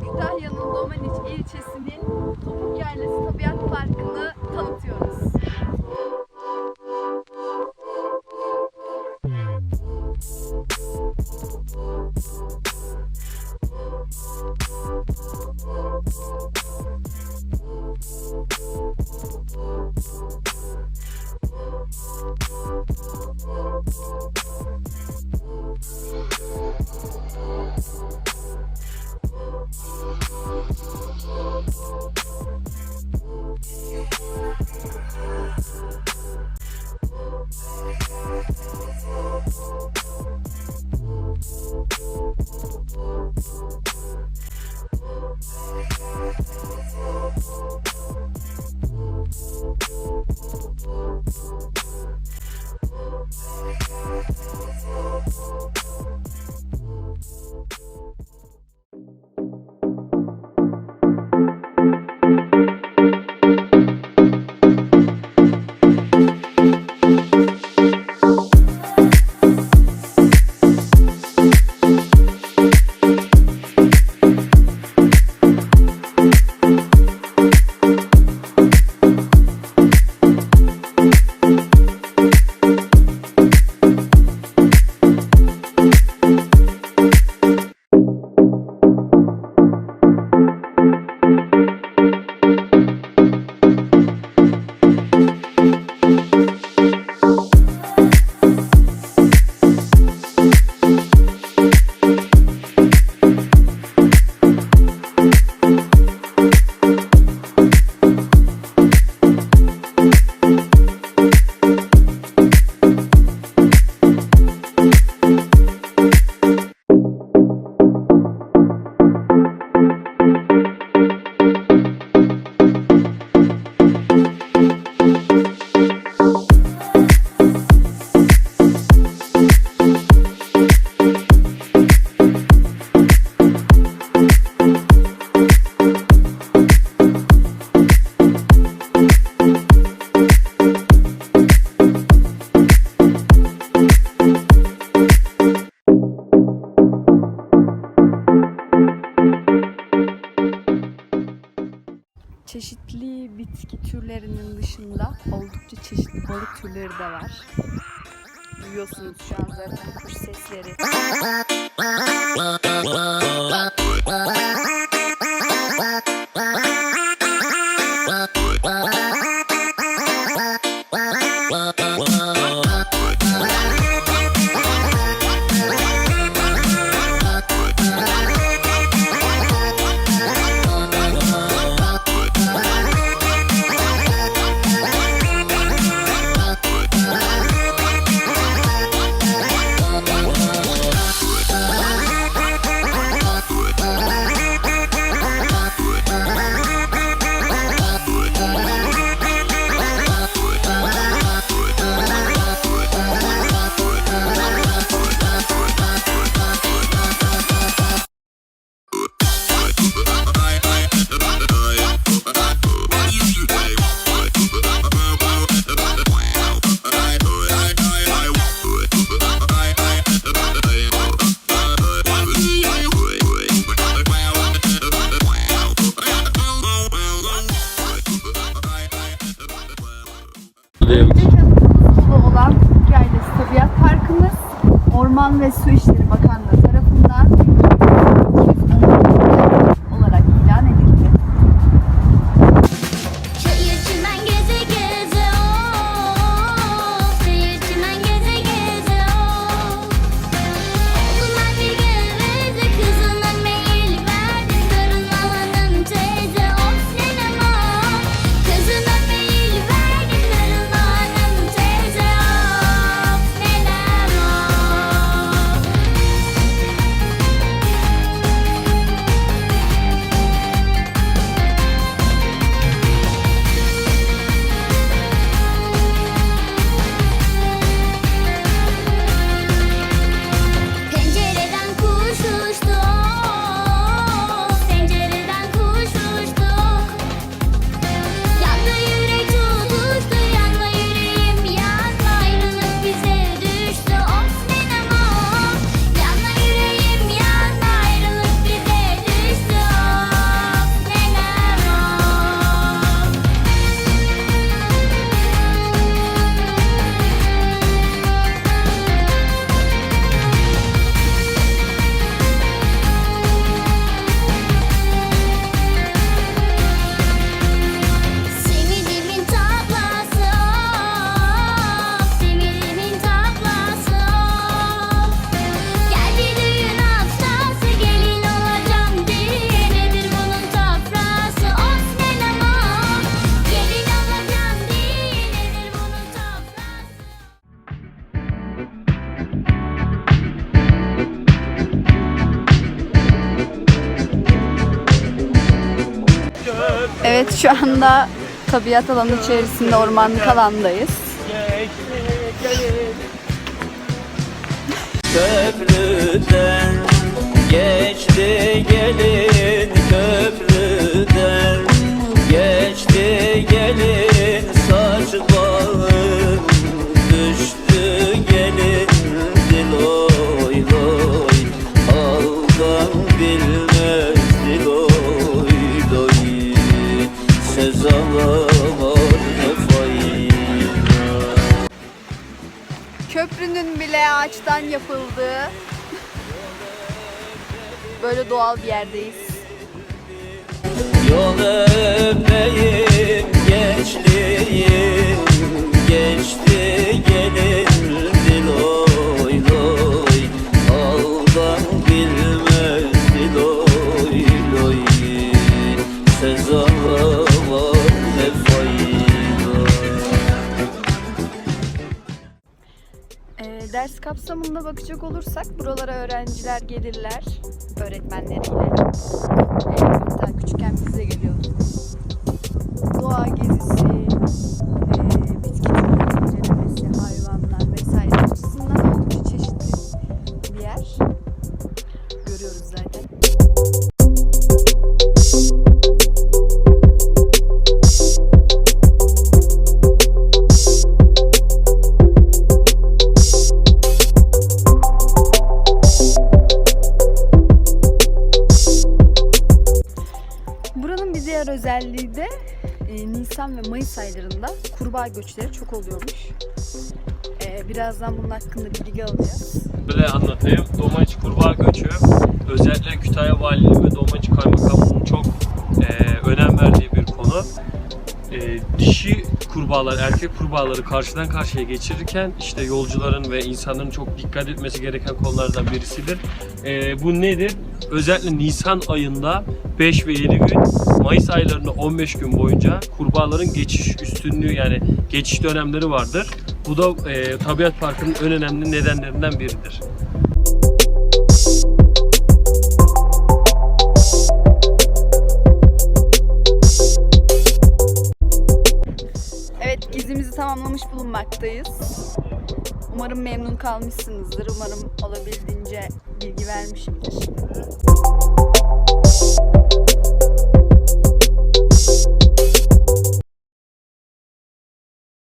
Kütahya'nın Domaniç ilçesinin Topuk Yerlisi Tabiat Parkı'nı çeşitli bitki türlerinin dışında oldukça çeşitli balık türleri de var. Duyuyorsunuz şu an zaten kuş sesleri. Orman ve Su İşleri şu anda tabiat alanı içerisinde ormanlık alandayız. Köprüden geçti gelin köprüden geçti gelin saçlarım Köprünün bile ağaçtan yapıldığı böyle doğal bir yerdeyiz. Yol öpeyim gençliğim Geçti gelin kapsamında bakacak olursak buralara öğrenciler gelirler öğretmenleriyle. Ee, hatta küçükken biz de geliyorduk. Doğa gezisi, e, bitki hayvanlar vesaire açısından oldukça çeşitli bir yer. Görüyoruz zaten. Diğer özelliği de e, Nisan ve Mayıs aylarında kurbağa göçleri çok oluyormuş. E, birazdan bunun hakkında bilgi alacağız. Böyle anlatayım. Domaniç kurbağa göçü özellikle Kütahya Valiliği ve Domaniç Kaymakamlığı'nın çok e, önem verdiği bir konu. E, dişi kurbağalar, erkek kurbağaları karşıdan karşıya geçirirken işte yolcuların ve insanların çok dikkat etmesi gereken konulardan birisidir. E, bu nedir? Özellikle Nisan ayında 5 ve 7 gün, Mayıs aylarında 15 gün boyunca kurbağaların geçiş üstünlüğü yani geçiş dönemleri vardır. Bu da e, Tabiat Parkı'nın en önemli nedenlerinden biridir. Tamamlamış bulunmaktayız. Umarım memnun kalmışsınızdır. Umarım olabildiğince bilgi vermişimdir.